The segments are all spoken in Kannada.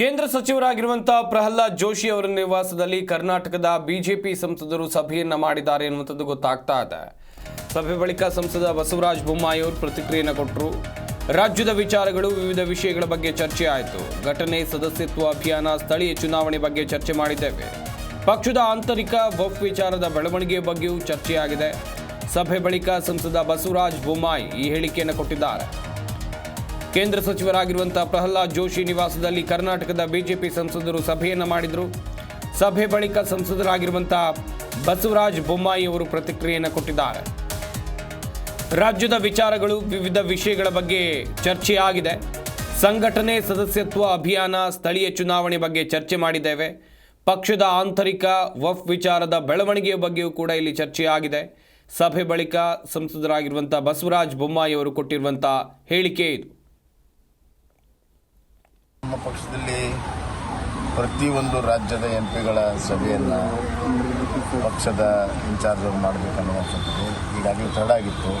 ಕೇಂದ್ರ ಸಚಿವರಾಗಿರುವಂತಹ ಪ್ರಹ್ಲಾದ್ ಜೋಶಿ ಅವರ ನಿವಾಸದಲ್ಲಿ ಕರ್ನಾಟಕದ ಬಿಜೆಪಿ ಸಂಸದರು ಸಭೆಯನ್ನ ಮಾಡಿದ್ದಾರೆ ಎನ್ನುವಂಥದ್ದು ಗೊತ್ತಾಗ್ತಾ ಇದೆ. ಸಭೆ ಬಳಿಕ ಸಂಸದ ಬಸವರಾಜ ಬೊಮ್ಮಾಯಿ ಅವರು ಪ್ರತಿಕ್ರಿಯೆಯನ್ನು ಕೊಟ್ಟರು. ರಾಜ್ಯದ ವಿಚಾರಗಳು ವಿವಿಧ ವಿಷಯಗಳ ಬಗ್ಗೆ ಚರ್ಚೆ ಆಯಿತು. ಘಟನೆ, ಸದಸ್ಯತ್ವ ಅಭಿಯಾನ, ಸ್ಥಳೀಯ ಚುನಾವಣೆ ಬಗ್ಗೆ ಚರ್ಚೆ ಮಾಡಿದ್ದೇವೆ. ಪಕ್ಷದ ಆಂತರಿಕ ವಫ್ ವಿಚಾರದ ಬೆಳವಣಿಗೆ ಬಗ್ಗೆಯೂ ಚರ್ಚೆಯಾಗಿದೆ. ಸಭೆ ಬಳಿಕ ಸಂಸದ ಬಸವರಾಜ ಬೊಮ್ಮಾಯಿ ಈ ಹೇಳಿಕೆಯನ್ನು ಕೊಟ್ಟಿದ್ದಾರೆ. ಕೇಂದ್ರ ಸಚಿವರಾಗಿರುವಂಥ ಪ್ರಹ್ಲಾದ್ ಜೋಶಿ ನಿವಾಸದಲ್ಲಿ ಕರ್ನಾಟಕದ ಬಿಜೆಪಿ ಸಂಸದರು ಸಭೆಯನ್ನು ಮಾಡಿದರು. ಸಭೆ ಬಳಿಕ ಸಂಸದರಾಗಿರುವಂಥ ಬಸವರಾಜ ಬೊಮ್ಮಾಯಿ ಅವರು ಪ್ರತಿಕ್ರಿಯೆಯನ್ನು ಕೊಟ್ಟಿದ್ದಾರೆ. ರಾಜ್ಯದ ವಿಚಾರಗಳು ವಿವಿಧ ವಿಷಯಗಳ ಬಗ್ಗೆ ಚರ್ಚೆಯಾಗಿದೆ. ಸಂಘಟನೆ ಸದಸ್ಯತ್ವ ಅಭಿಯಾನ, ಸ್ಥಳೀಯ ಚುನಾವಣೆ ಬಗ್ಗೆ ಚರ್ಚೆ ಮಾಡಿದ್ದೇವೆ. ಪಕ್ಷದ ಆಂತರಿಕ ವಫ್ ವಿಚಾರದ ಬೆಳವಣಿಗೆಯ ಬಗ್ಗೆಯೂ ಕೂಡ ಇಲ್ಲಿ ಚರ್ಚೆಯಾಗಿದೆ. ಸಭೆ ಬಳಿಕ ಸಂಸದರಾಗಿರುವಂಥ ಬಸವರಾಜ ಬೊಮ್ಮಾಯಿ ಅವರು ಕೊಟ್ಟಿರುವಂಥ ಹೇಳಿಕೆ ಇದು. ಪಕ್ಷದಲ್ಲಿ ಪ್ರತಿಯೊಂದು ರಾಜ್ಯದ ಎಂ ಪಿಗಳ ಸಭೆಯನ್ನು ಪಕ್ಷದ ಅವರು ಮಾಡಬೇಕನ್ನುವಂಥದ್ದು ಈಗಾಗಲೇ ತಡ ಆಗಿತ್ತು.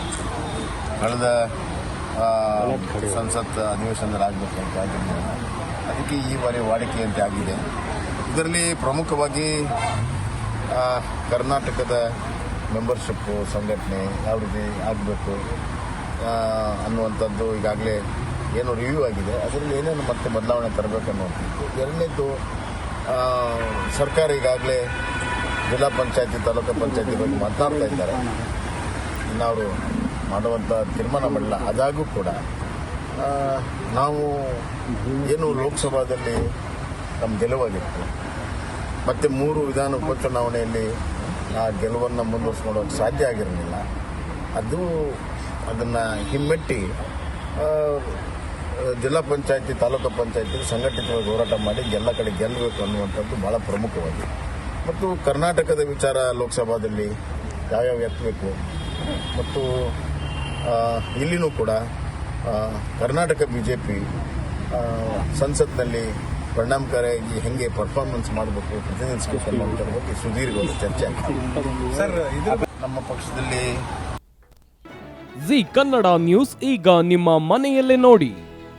ಕಳೆದ ಸಂಸತ್ ಅಂತ ಆಗಿದೆ. ಅದಕ್ಕೆ ಈ ಬಾರಿ ವಾಡಿಕೆಯಂತೆ ಆಗಿದೆ. ಇದರಲ್ಲಿ ಪ್ರಮುಖವಾಗಿ ಕರ್ನಾಟಕದ ಮೆಂಬರ್ಶಿಪ್ಪು ಸಂಘಟನೆ ಯಾವ ರೀತಿ ಆಗಬೇಕು ಅನ್ನುವಂಥದ್ದು ಈಗಾಗಲೇ ಏನು ರಿವ್ಯೂ ಆಗಿದೆ. ಅದರಲ್ಲಿ ಏನೇನು ಮತ್ತೆ ಬದಲಾವಣೆ ತರಬೇಕು ಅನ್ನುವಂಥದ್ದು ಎರಡನೇದು ಸರ್ಕಾರ ಈಗಾಗಲೇ ಜಿಲ್ಲಾ ಪಂಚಾಯತಿ, ತಾಲೂಕು ಪಂಚಾಯತಿ ಬಗ್ಗೆ ಮಾತನಾಡ್ತಾ ಇದ್ದಾರೆ. ಅವರು ಮಾಡುವಂಥ ತೀರ್ಮಾನ ಮಾಡಿಲ್ಲ. ಅದಾಗೂ ಕೂಡ ನಾವು ಏನು ಲೋಕಸಭಾದಲ್ಲಿ ನಮ್ಮ ಗೆಲುವಾಗಿತ್ತು. ಮತ್ತು ಮೂರು ವಿಧಾನ ಉಪಚುನಾವಣೆಯಲ್ಲಿ ಆ ಗೆಲುವನ್ನು ಮುಂದುವರಿಸ್ಕೊಳ್ಳೋಕೆ ಸಾಧ್ಯ ಆಗಿರಲಿಲ್ಲ. ಅದು ಅದನ್ನು ಹಿಮ್ಮೆಟ್ಟಿ ಜಿಲ್ಲಾ ಪಂಚಾಯತಿ ತಾಲೂಕು ಪಂಚಾಯತಿ ಸಂಘಟಿತವಾಗಿ ಹೋರಾಟ ಮಾಡಿ ಎಲ್ಲ ಕಡೆ ಗೆಲ್ಲಬೇಕು ಅನ್ನುವಂಥದ್ದು ಬಹಳ ಪ್ರಮುಖವಾಗಿದೆ ಮತ್ತು ಕರ್ನಾಟಕದ ವಿಚಾರ ಲೋಕಸಭಾದಲ್ಲಿ ಯಾವ್ಯಾವ ಎತ್ತಬೇಕು? ಮತ್ತು ಇಲ್ಲಿನೂ ಕೂಡ ಕರ್ನಾಟಕ ಬಿ ಜೆ ಪಿ ಸಂಸತ್ನಲ್ಲಿ ಪರಿಣಾಮಕಾರಿಯಾಗಿ ಹೆಂಗೆ ಪರ್ಫಾರ್ಮೆನ್ಸ್ ಮಾಡಬೇಕು ಪ್ರತಿನಿಧಿಸಬೇಕು ಅನ್ನೋದ್ರ ಬಗ್ಗೆ ಸುದೀರ್ಘವಾದ ಚರ್ಚೆ ಇದು ನಮ್ಮ ಪಕ್ಷದಲ್ಲಿ ಜಿ ಕನ್ನಡ ನ್ಯೂಸ್ ಈಗ ನಿಮ್ಮ ಮನೆಯಲ್ಲೇ ನೋಡಿ.